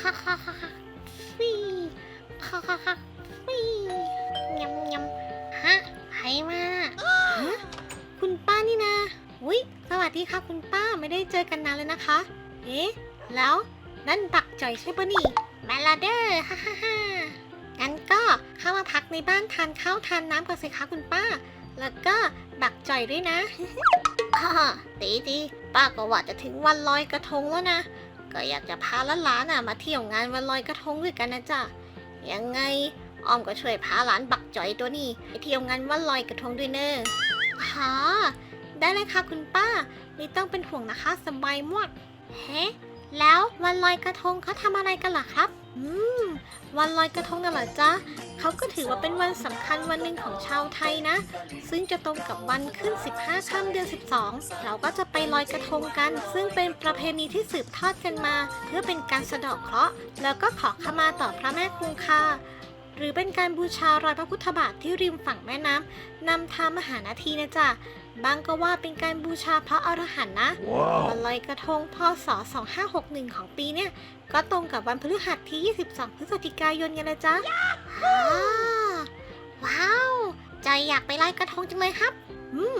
ฮ่าฮ่าฮ่าฮ่าฟี่ฮ่าฮ่าฮ่าฟี่ยำยำฮะใครมาฮะคุณป้านี่นะอุ้ยสวัสดีค่ะคุณป้าไม่ได้เจอกันนานเลยนะคะ เอ๊ะ แล้วนั่นบักจ่อยใช่ปะนี่แมลาเดอร์ฮ่าฮ่าฮ่างั้นก็เข้ามาพักในบ้านทานข้าวทานน้ำกันสิคะคุณป้า แล้วก็บักจ่อยด้วยนะอ่าดีดีป้าก็ว่าจะถึงวันลอยกระทงแล้วนะ ก็อยากจะพาหลานๆน่ะมาเที่ยวงานวันลอยกระทงด้วยกันนะจ๊ะยังไงอ้อมก็ช่วยพาหลานบักจ่อยตัวนี้ไปเที่ยวงานวันลอยกระทงด้วยเนอะฮะได้เลยค่ะคุณป้า ไม่ต้องเป็นห่วงนะคะสบายมากเฮ้แล้ววันลอยกระทงเขาทำอะไรกันล่ะครับ อืม วันลอยกระทงน่ะเหรอจ๊ะเขาก็ถือว่าเป็นวันสำคัญวันหนึ่งของชาวไทยนะ ซึ่งจะตรงกับวันขึ้น 15ค่ำเดือน 12 เราก็จะไปลอยกระทงกัน ซึ่งเป็นประเพณีที่สืบทอดกันมา เพื่อเป็นการสะเดาะเคราะห์แล้วก็ขอขมาต่อพระแม่คงคาหรือเป็นการบูชารอยพระพุทธบาทที่ริมฝั่งแม่น้ำนำทามหานาทีนะจ๊ะ บางก็ว่าเป็นการบูชาพระอรหันต์นะวันลอยกระทงพศ 2561 ของปีเนี่ย ก็ตรงกับวันพฤหัสที่ 22 พฤศจิกายนไงละจ๊ะอ่าว้าวจอยอยากไปลอยกระทงจังเลยครับ อืม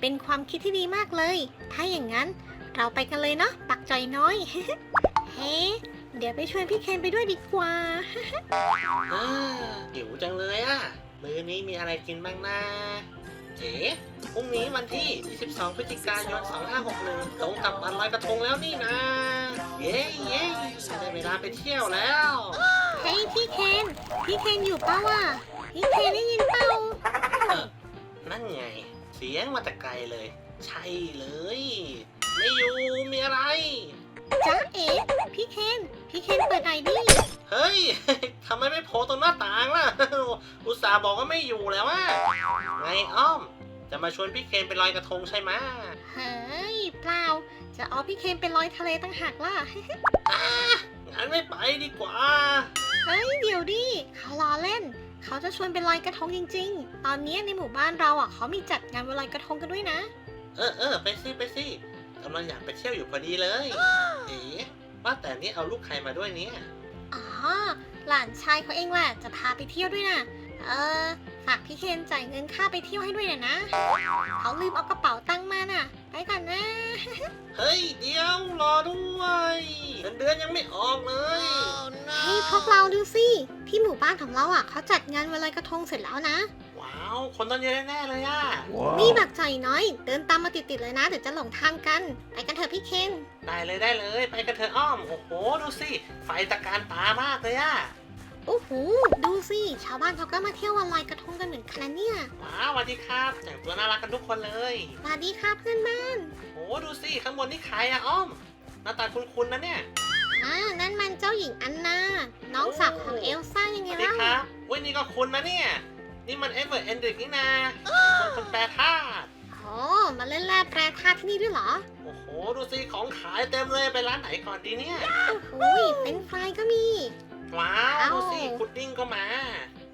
เป็นความคิดที่ดีมากเลย ถ้าอย่างนั้นเราไปกันเลยเนาะ ปักจอยน้อย เฮ้ เดี๋ยวไปชวนพี่เคนไปด้วยดีกว่าเออหิวจังเลยอะมื้อนี้มีอะไรกินบ้างนะ เอ๋พรุ่งนี้วันที่ 22 พฤศจิกายน 2561 ตรงกับวันลอยกระทงแล้วนี่นะ เย้เย้ได้เวลาไปเที่ยวแล้วเฮ้ยพี่เคน พี่เคนอยู่เปล่าวะพี่เคนได้ยินเปล่าเออนั่นไง เสียงมาแต่ไกลเลย ใช่เลย ไม่อยู่มีอะไร จ๊ะเอ๋พี่เคน พี่เคนเปิดหน่อยดิ เฮ้ยทำไมไม่โผล่ตรงหน้าต่างล่ะ อุตส่าห์บอกว่าไม่อยู่แล้วว่าไงอ้อม จะมาชวนพี่เคนไปลอยกระทงใช่ไหมเฮ้ยเปล่า จะเอาพี่เคนไปลอยทะเลตั้งหากล่ะ อะงั้นไม่ไปดีกว่า เฮ้ยเดี๋ยวดิเขาล้อเล่น เขาจะชวนไปลอยกระทงจริง ๆ ตอนนี้ในหมู่บ้านเราอะเขามีจัดงานวันลอยกระทงกันด้วยนะ เออเออไปสิไปสิกำลังอยากไปเที่ยวอยู่พอดีเลย เอ๋ว่าแต่นี่เอาลูกใครมาด้วยเนี่ย อ๋อหลานชายเขาเองแหละจะพาไปเที่ยวด้วยนะเออ ฝากพี่เคนจ่ายเงินค่าไปเที่ยวให้ด้วยหน่อยนะ เขาลืมเอากระเป๋าตังค์มาน่ะ ไปก่อนนะ เฮ้ย เดี๋ยวรอด้วยเงินเดือนยังไม่ออกเลย เฮ้ยพวกเราดูสิ ที่หมู่บ้านของเราอะเขาจัดงานวันลอยกระทงเสร็จแล้วนะ ว้าวคนต้องเยอะแน่ๆเลยอะ นี่แบบใจน้อย เดินตามมาติดๆเลยนะ เดี๋ยวจะหลงทางกัน ไปกันเถอะพี่เคน ได้เลยได้เลย ไปกันเถอะอ้อม โอ้โห ดูสิ ไฟตะการตามากเลยอะ โอ้โห ดูสิ ชาวบ้านเขาก็มาเที่ยววันลอยกระทงกันเหมือนกันนะเนี่ย ว้าวสวัสดีครับแต่งตัวน่ารักกันทุกคนเลย สวัสดีค่ะเพื่อนบ้านโอ้ดูสิ ข้างบนนี่ใครอะอ้อม หน้าตาคุ้นๆนะเนี่ยอ่านั่นมันเจ้าหญิงอันนา น้องสาวของเอลซ่ายังสไงวัสดีล่ะ ครับเว้ยนี่ก็คุณนะเนี่ย นี่มันเอเวอร์เอนดิกนี่นะคนคนแปรธาตุโอ้มาเล่นแร่แปรธาตุที่นี่ด้วยเหรอ โอ้โห ดูสิของขายเต็มเลยไปร้านไหนก่อนดีเนี่ยโอ้โหเป็นไฟรายก็มี ว้าวเอ้าดูสิพุดดิ้งก็มา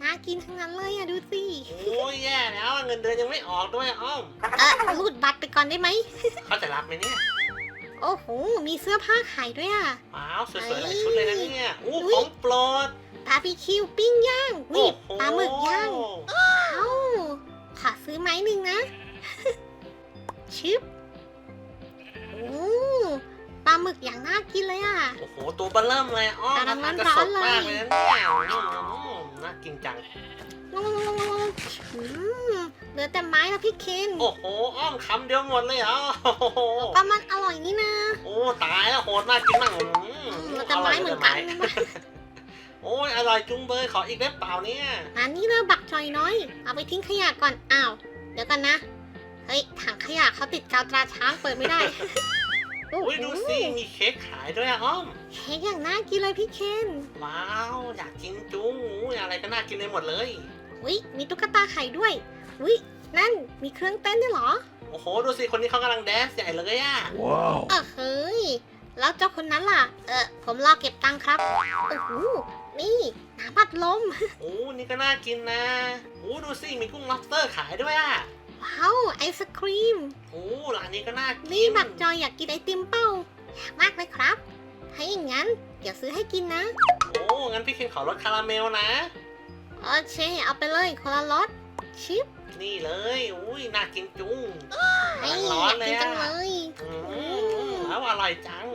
น่ากินทั้งนั้นเลยอะดูสิ โอ้ยแย่แล้วอะเงินเดือนยังไม่ออกด้วยอ้อมเออรูดบัตรไปก่อนได้ไหม เขาจะรับไหมเนี่ย โอ้โห มีเสื้อผ้าขายด้วยอะว้าวสวยๆหลายชุดเลยนะเนี่ยอู้อุ๊ยของโปรด บาร์บีคิวปิ้งย่างวิโอ้โหปลาหมึกย่างเอ้าขอซื้อไม้หนึ่งนะชึบโอ้ปลาหมึกอย่างน่ากินเลยอะ โอ้โห ตัวเบลเริ่มเลยอ้อมแต่ละทานก็ร้าสนดเลยมากเลยนะเนี่ยอืมน่ากินจังอืมเหลือแต่ไม้แล้วพี่เคนโอ้โห อ้อมคำเดียวหมดเลยเหรอโอ้โหปลามันอร่อยนี่นะ โอ้ ตายแล้วโหดมากกินมากอืมเราจะไม้เหมือนกันร่ยร่ย โอ้ยอร่อยจุงเบยขออีกได้เปล่าเนี่ย อันนี้เราบักจอยน้อย เอาไปทิ้งขยะก่อน อ้าว เดี๋ยวกันนะ เฮ้ย ถังขยะเขาติดกาวตราช้างเปิดไม่ได้ โอ้โหอุ้ยดูสิ มีเค้กขายด้วยอะอ้อม เค้กอย่างน่ากินเลยพี่เคน ว้าว อยากกินจุ้งอุ้ยอะไรก็น่ากินเลยหมดเลยอุ้ยมีตุ๊กตาไข่ด้วยอุ้ยนั่นมีเครื่องเต้นด้วยเหรอ โอ้โห ดูสิ คนนี้เขากำลังแดนซ์ใหญ่เลยอะ Wow. เออเฮ้ย แล้วเจ้าคนนั้นล่ะ เออผมรอเก็บตังค์ครับ โอ้โห นี่น้ำบัดลม โอ้นี่ก็น่ากินนะโอ้ดูสิมีกุ้ง lobster ขายด้วยอะว้าว ไอศครีม โอ้ร้านนี้ก็น่ากินนี่บักจอยอยากกินไอติมเป้าอยากมากเลยครับ ถ้าอย่างนั้น เดี๋ยวซื้อให้กินนะ โอ้งั้นพี่เคนขอรสคาราเมลนะ โอเค เอาไปเลยคนละรสชิปนี่เลย อุ้ยน่ากินจุ้งให้ร้ออนยากเลยกินอะจังเลยอืมแล้วอร่อยจัง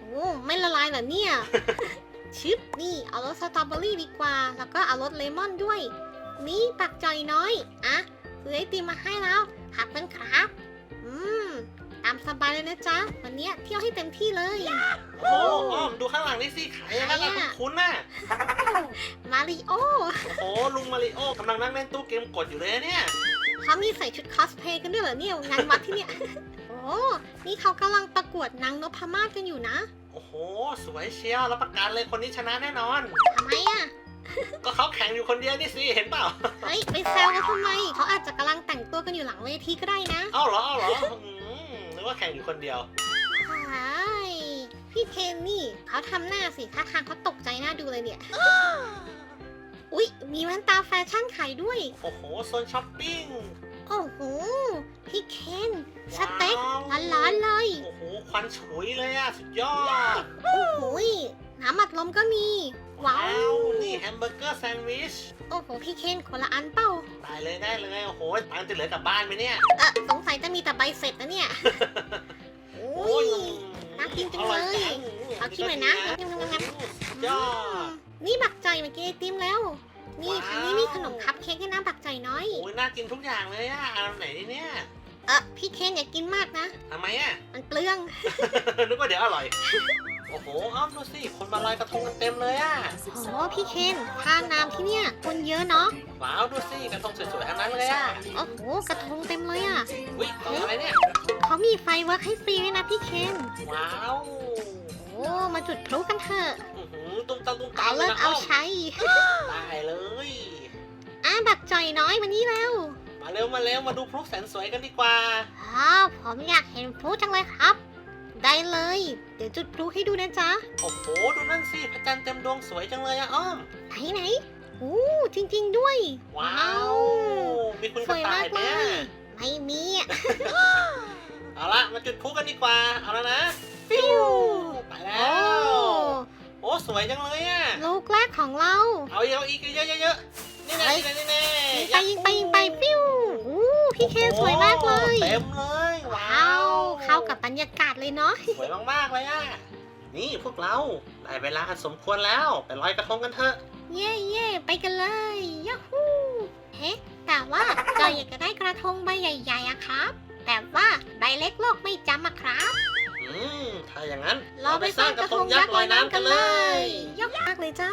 โอ้ไม่ละลายเหรอเนี่ย ชิปนี่เอารสสตรอเบอรี่ดีกว่า แล้วก็เอารสเลมอนด้วย นี่ปักจอยน้อยอะซื้อไอติมมาให้แล้วขอบคุณครับ อืม ตามสบายเลยนะจ๊ะ วันเนี้ยเที่ยวให้เต็มที่เลย โอ้อ้อมดูข้างหลังนี่สิขายอะไรนะใครอะคุ้นๆน่ะมาริโอโอ้ลุงมาริโอกำลังนั่งเล่นตู้เกมกดอยู่เลยนะเนี่ย เขามีใส่ชุดคอสเพลย์กันด้วยเหรอเนี่ยงานวัดที่เนี่ย โอ้ นี่เขากำลังประกวดนางนพมาศกันอยู่นะ โอ้โห สวยเชียวรับประกันเลยคนนี้ชนะแน่นอน ทำไมอะ ก็เขาแข่งอยู่คนเดียวนี่สิเห็นเปล่า เฮ้ย ไปแซวเขาทำไม เขาอาจจะกำลังแต่งตัวกันอยู่หลังเวทีก็ได้นะเอ้าเหรอเอ้าเหรออืมนึกว่าแข่งอยู่คนเดียว ใช่พี่เคนนี่เขาทำหน้าสิท่าทางเขาตกใจหน้าดูเลยเนี่ย อุ๊ย มีแว่นตาแฟชั่นขายด้วย โอ้โหโซนช้อปปิ้ง โอ้โห พี่เคนสเต็กว้าวร้อนๆเลย โอ้โห ควันฉุยเลยอะสุดยอด โอ้โหน้ำอัดลมก็มี ว้าวนี่แฮมเบอร์เกอร์แซนด์วิช โอ้โห พี่เคนคนละอันเป้า ได้เลยได้เลย โอ้โหตังค์จะเหลือกลับบ้านไหมเนี่ย เออสงสัยจะมีแต่ใบเสร็จนะเนี่ย โอ้โอ้ยยน่ากินจังเลยอร่จังเอาชิมหน่อยนะสุดยอด นี่บักใจมากินไอติมแล้ว นี่ว้าวทางนี้มีขนมคัพเค้กให้นะบักใจน้อย โอ้ยน่ากินทุกอย่างเลยอะเอาไหนดีเนี่ยเออพี่เคนอย่ากินมากนะ ทำไมอะ มันเปลือง นึกว่าเดี๋ยวอร่อย โอ้โหอ้อมดูสิคนมาลอยกระทงกันเต็มเลยอะโหพี่เคนท่าน้ำที่เนี่ยคนเยอะเนาะ ว้าวดูสิกระทงสวยๆทั้งนั้นเลยอะโอ้โหกระทงเต็มเลยอะอุ้ยตัวอะไรเนี่ย เขามีไฟเวิร์กให้ฟรีด้วยนะพี่เคน ว้าว โอ้มาจุดพลุกันเถอะอื้อหือ ตุ้มตามตุ้มตาเอามเลเลิยกนะเอาอ้อมใช้ได้เลยอะบักจ่อยน้อยมานี่แล้ว มาเร็วมาเร็วมาดูพลุแสนสวยกันดีกว่าอ๋อผมอยากเห็นพลุจังเลยครับ ได้เลย เดี๋ยวจุดพลุให้ดูนะจ๊ะ โอ้โห ดูนั่นสิพระจันทร์เต็มดวงสวยจังเลยอะอ้อม ไหนไหนโอ้จริง ๆด้วย ว้าว มีคุณสกระวยต่ามายกไหมเลอะยไม่มีอะเอาละมาจุดพลุกันดีกว่า เอาแล้วนะฟิวไปแล้โอ้ว โอ้สวยจังเลยอะลูกแรกของเรา เอาอีกเอาอีกเยอะๆเยอะๆนี่แน่เฮ้ยนี่แน่นี่แน่ยิงไปยิงไปยิงไปฟิวอู้พี่เคนสวยมากเลยโอ้เต็มเลย ว้าว้าววเข้ากับบรรยากาศเลยเนาะ สวยมากๆเลยอะนี่พวกเราได้เวลาอันสมควรแล้วไปลอยกระทงกันเถอะ เย่เย่ไปกันเลยยาฮูเอ๊ะแต่ว่าจอยอยากจะได้กระทงใบใหญ่ๆอะครับ แต่ว่าใบเล็กโลกไม่จำอะครับอืม ถ้าอย่างนั้น เราไปสร้างกระทงยักษ์ลอยน้ำกันเลยยักษ์มากเลยจ้า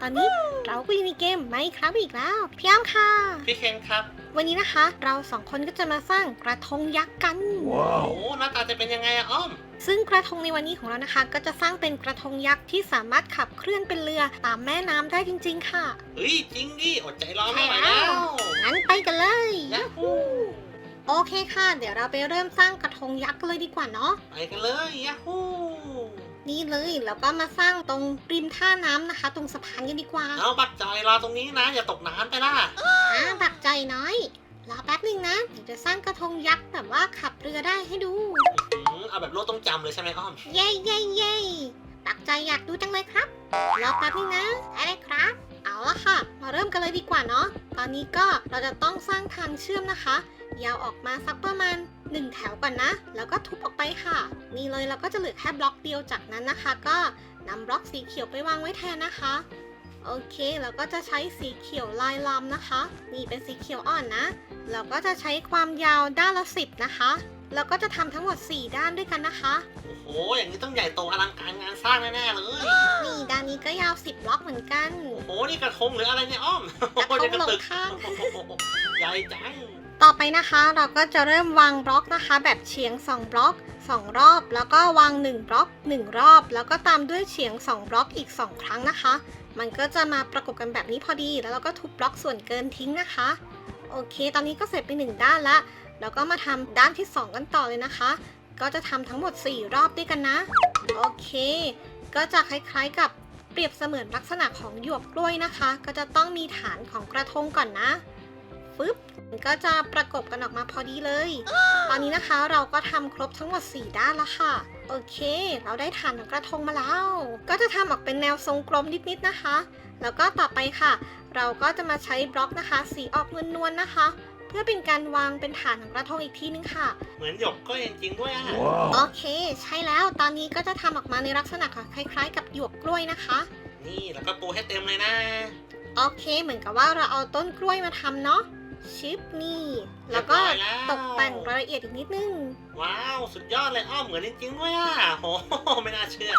ตอนนี้เราก็อยู่ในเกมไหมครับอีกแล้วพี่อ้ำค่ะ พี่เคนครับ วันนี้นะคะ เราสองคนก็จะมาสร้างกระทงยักษ์กันโอ้หน้าตาจะเป็นยังไงอะอ้อมซึ่งกระทงในวันนี้ของเรานะคะ ก็จะสร้างเป็นกระทงยักษ์ที่สามารถขับเคลื่อนเป็นเรือตามแม่น้ำได้จริง ๆ ค่ะเฮ้ยจริงดิอดใจรอไม่ไหวแล้วงั้นไปกันเลยยาฮู โอเคค่ะ เดี๋ยวเราไปเริ่มสร้างกระทงยักษ์กันเลยดีกว่าเนาะ ไปกันเลยยาฮูนี่เลยแล้วก็มาสร้างตรงริมท่าน้ำนะคะ ตรงสะพานกันดีกว่าเอาบักจอยรอตรงนี้นะ อย่าตกน้ำไปล่ะอ่าบักใจน้อย รอแป๊บหนึ่งนะเดี๋ยวจะสร้างกระทงยักษ์แบบว่าขับเรือได้ให้ดู อืมเอาแบบโลดต้องจำเลยใช่ไหมอ้อมเย้เย้เย้บักใจอยากดูจังเลยครับ รอแป๊บหนึงนะได้เลยครับ เอาละค่ะ มาเริ่มกันเลยดีกว่าเนาะ ตอนนี้ก็เราจะต้องสร้างทางเชื่อมนะคะ ยาวออกมาสักประมาณ 1 แถวก่อนนะ แล้วก็ทุบออกไปค่ะ นี่เลยเราก็จะเหลือแค่บล็อกเดียวจากนั้นนะคะ ก็นำบล็อกสีเขียวไปวางไว้แทนนะคะ โอเคเราก็จะใช้สีเขียวลายลำนะคะ นี่เป็นสีเขียวอ่อนนะ เราก็จะใช้ความยาวด้านละ 10 นะคะแล้วก็จะทำทั้งหมด 4 ด้านด้วยกันนะคะ โอ้โห อย่างนี้ต้องใหญ่โตอลังการงานสร้างแน่ๆเลย นี่ด้านนี้ก็ยาว 10บล็อกเหมือนกัน โอ้โห นี่กระทงหรืออะไรเนี่ยอ้อมกระทงโอ้โหหลงตึกข้างโอ้โหใหญ่จัง ต่อไปนะคะเราก็จะเริ่มวางบล็อกนะคะ แบบเฉียง 2 บล็อก 2 รอบ แล้วก็วาง 1 บล็อก 1 รอบ แล้วก็ตามด้วยเฉียง 2 บล็อกอีก 2 ครั้งนะคะ มันก็จะมาประกบกันแบบนี้พอดี แล้วเราก็ทุบบล็อกส่วนเกินทิ้งนะคะ โอเค ตอนนี้ก็เสร็จไป 1 ด้านละแล้วก็มาทำด้านที่ 2 กันต่อเลยนะคะ ก็จะทำทั้งหมด 4 รอบด้วยกันนะ โอเค ก็จะคล้ายๆกับเปรียบเสมือนลักษณะของหยวกกล้วยนะคะ ก็จะต้องมีฐานของกระทงก่อนนะ ฟึบมันก็จะประกบกันออกมาพอดีเลย ตอนนี้นะคะเราก็ทำครบทั้งหมด 4 ด้านแล้วค่ะ โอเค เราได้ฐานของกระทงมาแล้ว ก็จะทำออกเป็นแนวทรงกลมนิดๆนะคะ แล้วก็ต่อไปค่ะ เราก็จะมาใช้บล็อกนะคะ สีออกนวลๆนะคะ เพื่อเป็นการวางเป็นฐานของกระทงอีกทีนึงค่ะ เหมือนหยกก็จริงๆด้วยอะ โอเค ใช่แล้ว ตอนนี้ก็จะทำออกมาในลักษณะของคล้าย ๆ กับหยวกกล้วยนะคะ นี่แล้วก็ปูให้เต็มเลยนะ โอเค เหมือนกับว่าเราเอาต้นกล้วยมาทำเนาะ ชิปนี่ แล้วก็เรียบร้อยแล้ว ตกแต่งรายละเอียดอีกนิดนึง ว้าว สุดยอดเลยอ้อมเหมือนจริงๆด้วยอะโห ไม่น่าเชื่อ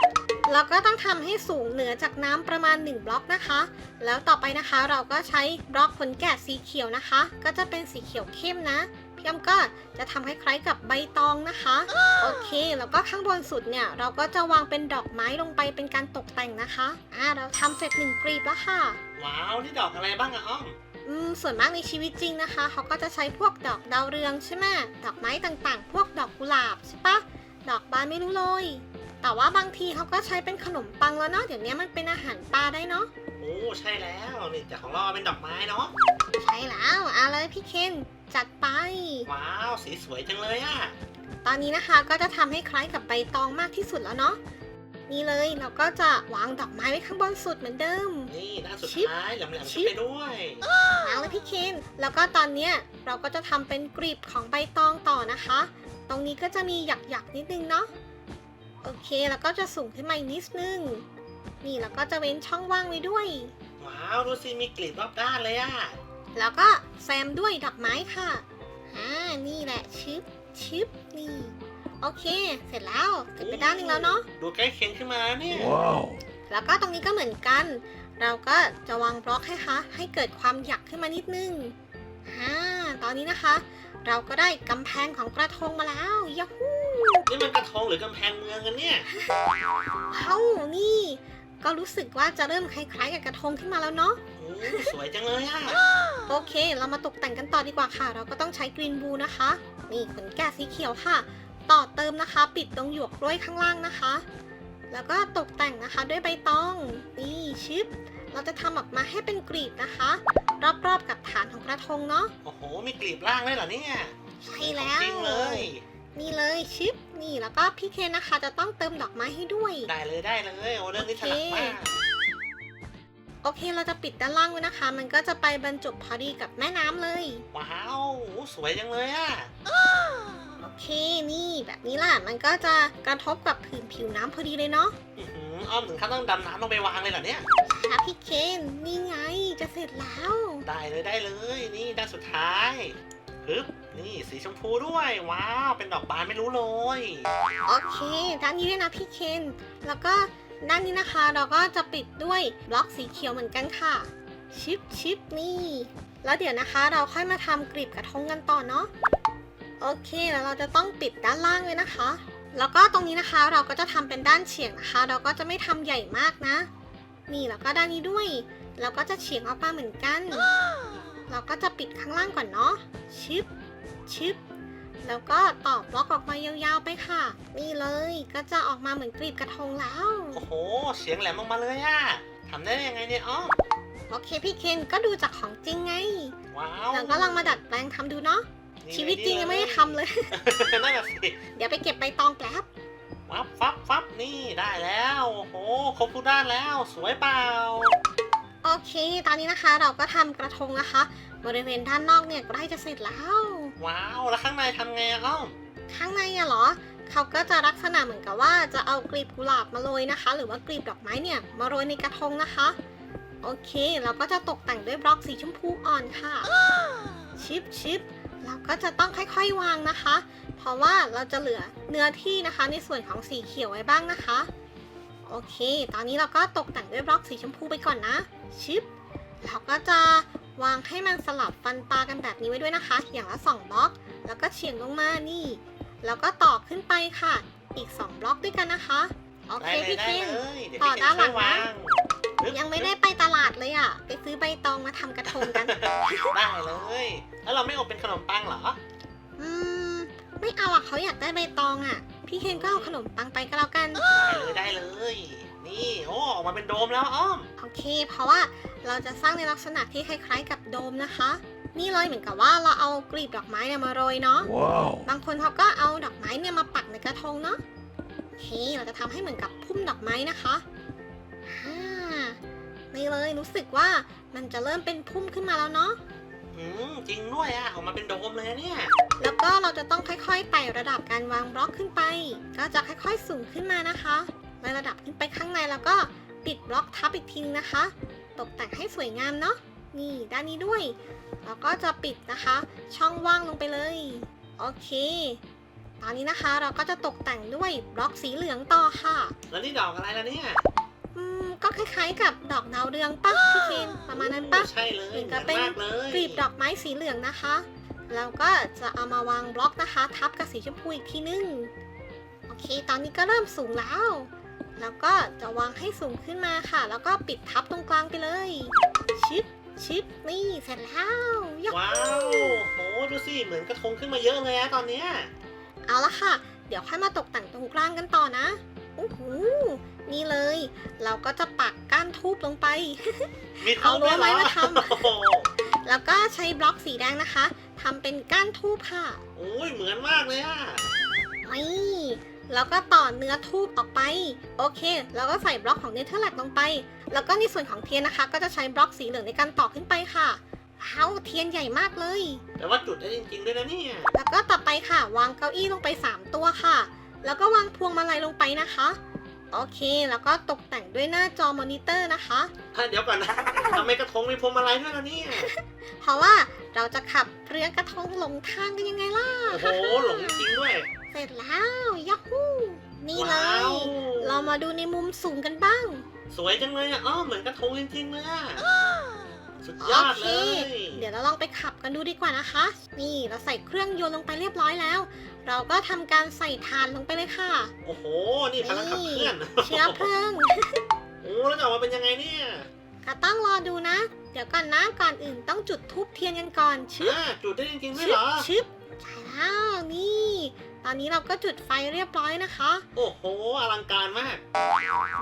แล้วก็ต้องทำให้สูงเหนือจากน้ำประมาณ 1 บล็อกนะคะ แล้วต่อไปนะคะเราก็ใช้บล็อกผลแกะสีเขียวนะคะ ก็จะเป็นสีเขียวเข้มนะพี่อ้ำก็จะทำคล้ายๆกับใบตองนะคะ โอเค แล้วก็ข้างบนสุดเนี่ย เราก็จะวางเป็นดอกไม้ลงไปเป็นการตกแต่งนะคะ อ่า เราทำเสร็จหนึ่งกรีบแล้วค่ะ ว้าว นี่ดอกอะไรบ้างอะอ้อม อืมส่วนมากในชีวิตจริงนะคะเขาก็จะใช้พวกดอกดาวเรืองใช่ไหมดอกไม้ต่างๆ พวกดอกกุหลาบใช่ปะดอกบานไม่รู้เลย แต่ว่าบางทีเขาก็ใช้เป็นขนมปังแล้วเนาะเดี๋ยวนี้มันเป็นอาหารปลาได้เนาะโอ้ใช่แล้วนี่แต่ของเราเป็นดอกไม้เนาะใช่แล้วเอาเลยพี่เคนจัดไป ว้าวสีสวยจังเลยอะตอนนี้นะคะก็จะทำให้คล้ายกับใบตองมากที่สุดแล้วเนาะ นี่เลยเราก็จะวางดอกไม้ไว้ข้างบนสุดเหมือนเดิม นี่ด้านสุดชิปท้ายแหลมๆชิขึ้นปไปด้วยเอาเลยพี่เคนแล้วก็ตอนเนี้ยเราก็จะทำเป็นกรีบของใบตองต่อนะคะ ตรงนี้ก็จะมีหยักๆนิดนึงเนาะโอเคแล้วก็จะสูงขึ้นมาอีกนิดนึง นี่แล้วก็จะเว้นช่องว่างไว้ด้วย ว้าวดูสิมีกลีบรอบด้านเลยอะแล้วก็แซมด้วยดอกไม้ค่ะอ่านี่แหละชิปชิปนี่ โอเค เสร็จแล้วเสร็จไปด้านหนึงแล้วเนาะ ดูใกล้เคียงขึ้นมาแล้วเนี่ย Wow. แล้วก็ตรงนี้ก็เหมือนกัน เราก็จะวางบล็อกให้คะให้เกิดความหยักขึ้นมานิดนึงอ่าตอนนี้นะคะ เราก็ได้กำแพงของกระทงมาแล้วยาฮูนี่มันกระทงหรือกำแพงเมืองกันเนี่ยว้าวนี่ ก็รู้สึกว่าจะเริ่มคล้ายๆกับกระทงขึ้นมาแล้วเนาะ โอ้สวยจังเลยอะ โอเค เรามาตกแต่งกันต่อดีกว่าค่ะ เราก็ต้องใช้กรีนบูนะคะ นี่ขนแกะสีเขียวค่ะ ต่อเติมนะคะ ปิดตรงหยวกกล้วยข้างล่างนะคะ แล้วก็ตกแต่งนะคะด้วยใบตองนี่ชิป เราจะทำออกมาให้เป็นกรีบนะคะ รอบๆกับฐานของกระทงเนาะโอ้โห มีกลีบล่างด้วยเหรอเนี่ยใช่แล้วจริงเลย นี่เลยชิปนี่แล้วก็พี่เคนนะคะ จะต้องเติมดอกไม้ให้ด้วย ได้เลยได้เลยโอ้เรื่องนี้ถนัดมาก โอเคเราจะปิดด้านล่างไว้นะคะ มันก็จะไปบรรจบพอดีกับแม่น้ำเลย ว้าวโอ้สวยจังเลยอะโอ เคนี่แบบนี้ล่ะมันก็จะกระทบกับผืนผิวน้ำพอดีเลยเนาะอื้อหืออ้อมถึงขั้นต้องดำน้ำลงไปวางเลยเหรอเนี่ย ค่ะพี่เคนนี่ไงจะเสร็จแล้ว ได้เลยได้เลย นี่ด้านสุดท้ายปึ๊บนี่สีชมพูด้วย ว้าว เป็นดอกบานไม่รู้เลย โอเค ด้านนี้ด้วยนะพี่เคน แล้วก็ด้านนี้นะคะเราก็จะปิดด้วยบล็อกสีเขียวเหมือนกันค่ะ ชิปชิปนี่ แล้วเดี๋ยวนะคะเราค่อยมาทำกลีบกระทงกันต่อเนาะ โอเคแล้วเราจะต้องปิดด้านล่างเลยนะคะ แล้วก็ตรงนี้นะคะเราก็จะทำเป็นด้านเฉียงนะคะ เราก็จะไม่ทำใหญ่มากนะ นี่แล้วก็ด้านนี้ด้วย เราก็จะเฉียงออกมาเหมือนกัน เราก็จะปิดข้างล่างก่อนเนาะ ชิป ชิป แล้วก็ต่อบล็อกออกมายาวๆไปค่ะ นี่เลยก็จะออกมาเหมือนกลีบกระทงแล้ว โอ้โห เสียงแหลมออกมาเลยอะทำได้ยังไงเนี่ยอ้อมโอเคพี่เคนก็ดูจากของจริงไง ว้าวเราก็ลองมาดัดแปลงทำดูเนาะนี่ ชีวิตจริงยังไม่ได้ทำเลย นั่นแหะสิเดี๋ยวไปเก็บใบตองแป๊บวับฟับฟับนี่ได้แล้วโอ้โหครบทุกด้านแล้วสวยเปล่า โอเค ตอนนี้นะคะเราก็ทำกระทงนะคะ บริเวณด้านนอกเนี่ยใกล้จะเสร็จแล้ว ว้าวแล้วข้างในทำไงอะอ้อมข้างในอะเหรอ เขาก็จะลักษณะเหมือนกับว่าจะเอากลีบกุหลาบมาโรยนะคะ หรือว่ากลีบดอกไม้เนี่ยมาโรยในกระทงนะคะ โอเค เราก็จะตกแต่งด้วยบล็อกสีชมพูอ่อนค่ะ ชิปชิป เราก็จะต้องค่อยๆวางนะคะ เพราะว่าเราจะเหลือเนื้อที่นะคะในส่วนของสีเขียวไว้บ้างนะคะ โอเค ตอนนี้เราก็ตกแต่งด้วยบล็อกสีชมพูไปก่อนนะ ชิป เราก็จะวางให้มันสลับฟันปลากันแบบนี้ไว้ด้วยนะคะ อย่างละสองบล็อก แล้วก็เฉียงลงมานี่ แล้วก็ต่อขึ้นไปค่ะ อีก 2 บล็อกด้วยกันนะคะ โอเคได้เลยพี่ได้เคนเลยเดี๋ยวต่อพี่เคนด้านหลัช่วยงนะวางปึ๊บ ยังไม่ได้ไปตลาดเลยอะ่ะ ไปซื้อใบตองมาทำกระทงกัน ได้เลย แล้วเราไม่อบเป็นขนมปังเหรอ อืม ไม่เอาอะเขาอยากได้ใบตองอะ่ะ พี่เคนก็เอาขนมปังไปก็แล้วกัน ได้เลยได้เลย นี่โอ้ออกมาเป็นโดมแล้วอ้อม โอเค เพราะว่าเราจะสร้างในลักษณะที่คล้ายๆกับโดมนะคะ นี่เลยเหมือนกับว่าเราเอากลีบดอกไม้เนี่ยมาโรยเนาะ Wow. บางคนเขาก็เอาดอกไม้เนี่ยมาปักในกระทงเนาะเคเราจะทำให้เหมือนกับพุ่มดอกไม้นะคะฮ่า นี่เลยรู้สึกว่ามันจะเริ่มเป็นพุ่มขึ้นมาแล้วเนาะ อืมจริงด้วยอะออกมาเป็นโดมเลยอะเนี่ย แล้วก็เราจะต้องค่อยๆไต่ระดับการวางบล็อกขึ้นไป ก็จะค่อยๆสูงขึ้นมานะคะในระดับขึ้นไปข้างในแล้วก็ปิดบล็อกทับอีกทีนึงนะคะ ตกแต่งให้สวยงามเนาะ นี่ด้านนี้ด้วย แล้วก็จะปิดนะคะ ช่องว่างลงไปเลย โอเค ตอนนี้นะคะเราก็จะตกแต่งด้วยบล็อกสีเหลืองต่อค่ะ แล้วนี่ดอกอะไรล่ะเนี่ยอืม ก็คล้ายๆ กับดอกดาวเรืองปะพี่เคนประมาณนั้นปะใช่เลยเหมือนเหกัมืบอนเป็นมากเลยกลีบดอกไม้สีเหลืองนะคะแล้วก็จะเอามาวางบล็อกนะคะ ทับกับสีชมพูอีกทีนึงโอเค ตอนนี้ก็เริ่มสูงแล้ว แล้วก็จะวางให้สูงขึ้นมาค่ะ แล้วก็ปิดทับตรงกลางไปเลย ชิปชิปนี่เสร็จแล้วยกว้าวโหดูสิเหมือนกระทงขึ้นมาเยอะเลยอะตอนเนี้ยเอาละค่ะ เดี๋ยวค่อยมาตกแต่งตรงกลางกันต่อนะโอ้โหนี่เลย เราก็จะปักก้านทูบลงไป มีเอารั้วไม้มาทำโอ้โหแล้วก็ใช้บล็อกสีแดงนะคะทำเป็นก้านทูบค่ะโอ้ยเหมือนมากเลยอะนี่แล้วก็ต่อเนื้อทูบออกไป โอเค แล้วก็ใส่บล็อกของเนเธอร์แลนด์ลงไป แล้วก็ในส่วนของเทียนนะคะ ก็จะใช้บล็อกสีเหลืองในการต่อขึ้นไปค่ะว้าวเทียนใหญ่มากเลย แต่ว่าจุดได้จริงๆด้วยนะเนี่ย แล้วก็ต่อไปค่ะ วางเก้าอี้ลงไป 3 ตัวค่ะ แล้วก็วางพวงมาลัยลงไปนะคะ โอเค แล้วก็ตกแต่งด้วยหน้าจอมอนิเตอร์นะคะ อะเดี๋ยวก่อนนะทำไมกระทงมีพวงมาลัยด้วยล่ะเนี่ย เพราะว่าเราจะขับเรือกระทงหลงทางกันยังไงล่ะ โอ้โห หลงจริงด้วย เสร็จแล้วยาฮูนี่เลว้าวยเรามาดูในมุมสูงกันบ้าง สวยจังเลยอะอ้อเหมือนกระทงจริงๆเลยอะ สุดยอดเลยเดี๋ยวเราลองไปขับกันดูดีกว่านะคะ นี่เราใส่เครื่องยนต์ลงไปเรียบร้อยแล้ว เราก็ทำการใส่ถ่านลงไปเลยค่ะ โอ้โห นี่พลังขับเคลื่อนเชื้อเพลิง โอ้แล้วจะออกมาเป็นยังไงเนี่ยก็ต้องรอดูนะ เดี๋ยวก่อนนะ ก่อนอื่นต้องจุดทูบเทียนกันก่อนชึบ อ่าจุดได้จริงๆด้วยชึเหรบอ ชึบใช่แล้วนี่ ตอนนี้เราก็จุดไฟเรียบร้อยนะคะโอ้โห อลังการมาก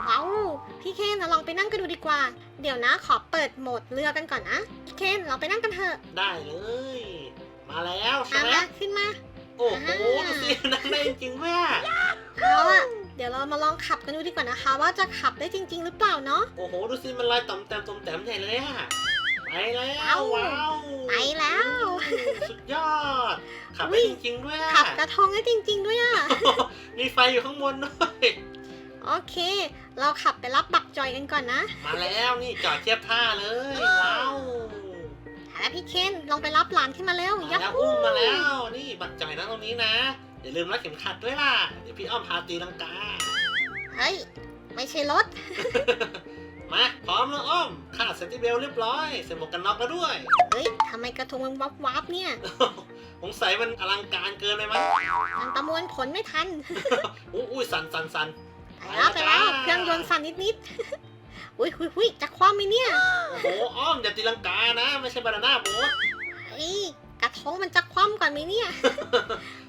ว้าวพี่เคนเราลองไปนั่งกันดูดีกว่า เดี๋ยวนะขอเปิดโหมดเรือกันก่อนนะพี่เคนเราไปนั่งกันเถอะได้เลย มาแล้วใช่อะไหมมาขึ้นมา โอ้โหอ่าดูสินั่งได้จริงๆด้วยอะเอาล่ะเดี๋ยวเรามาลองขับกันดูดีกว่านะคะ ว่าจะขับได้จริง ๆ หรือเปล่าเนาะโอ้โหดูสิมันลายต่อมแต้มต่อมแต้มใหญ่เลยอะไปแล้วเอ้าว้าวไปแล้ว สุดยอด ขับได้จริง ๆ ด้วยอะขับกระทงได้จริง ๆ ด้วยอะมีไฟอยู่ข้างบนด้วย โอเค เราขับไปรับบักจอยกันก่อนนะมาแล้วนี่จอดเทียบท่าเลยว้าวแล้วพี่เคนลองไปรับหลานขึ้นมาแล้วมายัแล้วฮูอุ้มมาแล้วนี่บัตรจ่อยนะตรงนี้นะอย่าลืมรัดเข็มขัดด้วยล่ะเดี๋ยวพี่อ้อมพาตีลังกาเฮ้ยไม่ใช่รถ มาพร้อมแล้วอ้อมคาดเซนติเบลเรียบร้อยใส่หมวกกันน็อกแล้วด้วยเฮ้ยทำไมกระทงมันวับวับๆเนี่ยสงสัยมันอลังการเกินไปมั้งมันประมวลผลไม่ทันอุ้ยอุ้ยสั่นสั่นสั่น ไปแล้วไปแล้วไปแล้วจ้าเครื่องยนต์สั่นนิดๆอุ้ยหุยหุยจะคว่ำไหมเนี่ยโอ้โหอ้อมอย่าตีลังกานะ ไม่ใช่บานาน่าโบ๊ทเฮ้ยกระทงมันจะคว่ำก่อนไหมเนี่ย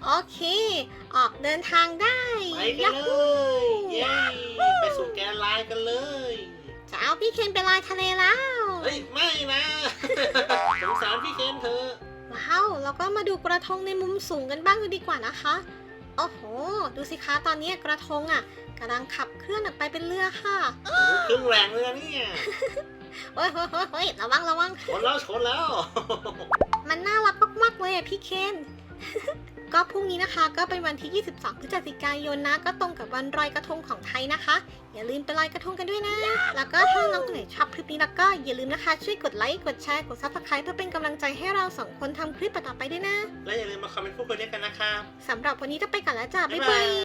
โอเค ออกเดินทางได้ไปกันเลยเย้ไปสู่แกนไลน์กันเลยจะเอาพี่เคนไปลอยทะเลแล้ว เฮ้ยไม่นะสงสารพี่เคนเธอะว้าวแล้วก็มาดูกระทงในมุมสูงกันบ้างดูดีกว่านะคะ โอ้โห ดูสิคะตอนนี้กระทงอะกำลังขับเคลื่อนออกไปเป็นเรือค่ะโอ้โหครึ่งแรงเลยนะเนี่ยเฮ้ยเฮ้ยเฮ้ยเฮ้ยระวังระวังชนแล้วชนแล้ว มันน่ารักมากๆเลยอะพี่เคน ก็พรุ่งนี้นะคะก็เป็นวันที่ 22 พฤศจิกายนนะ ก็ตรงกับวันลอยกระทงของไทยนะคะ อย่าลืมไปลอยกระทงกันด้วยนะ แล้วก็ถ้าน้องคนไหนชอบคลิปนี้แล้วก็อย่าลืมนะคะช่วยกดไลค์ กดแชร์ กดซับสไครต์เพื่อเป็นกำลังใจให้เราสองคนทำคลิปต่อไปด้วยนะ และอย่าลืมมาคอมเมนต์พูดคุยด้วยกันนะครับสำหรับวันนี้ก็ไปก่อนแล้วจ้าบ๊ายบ๊ายบาบายย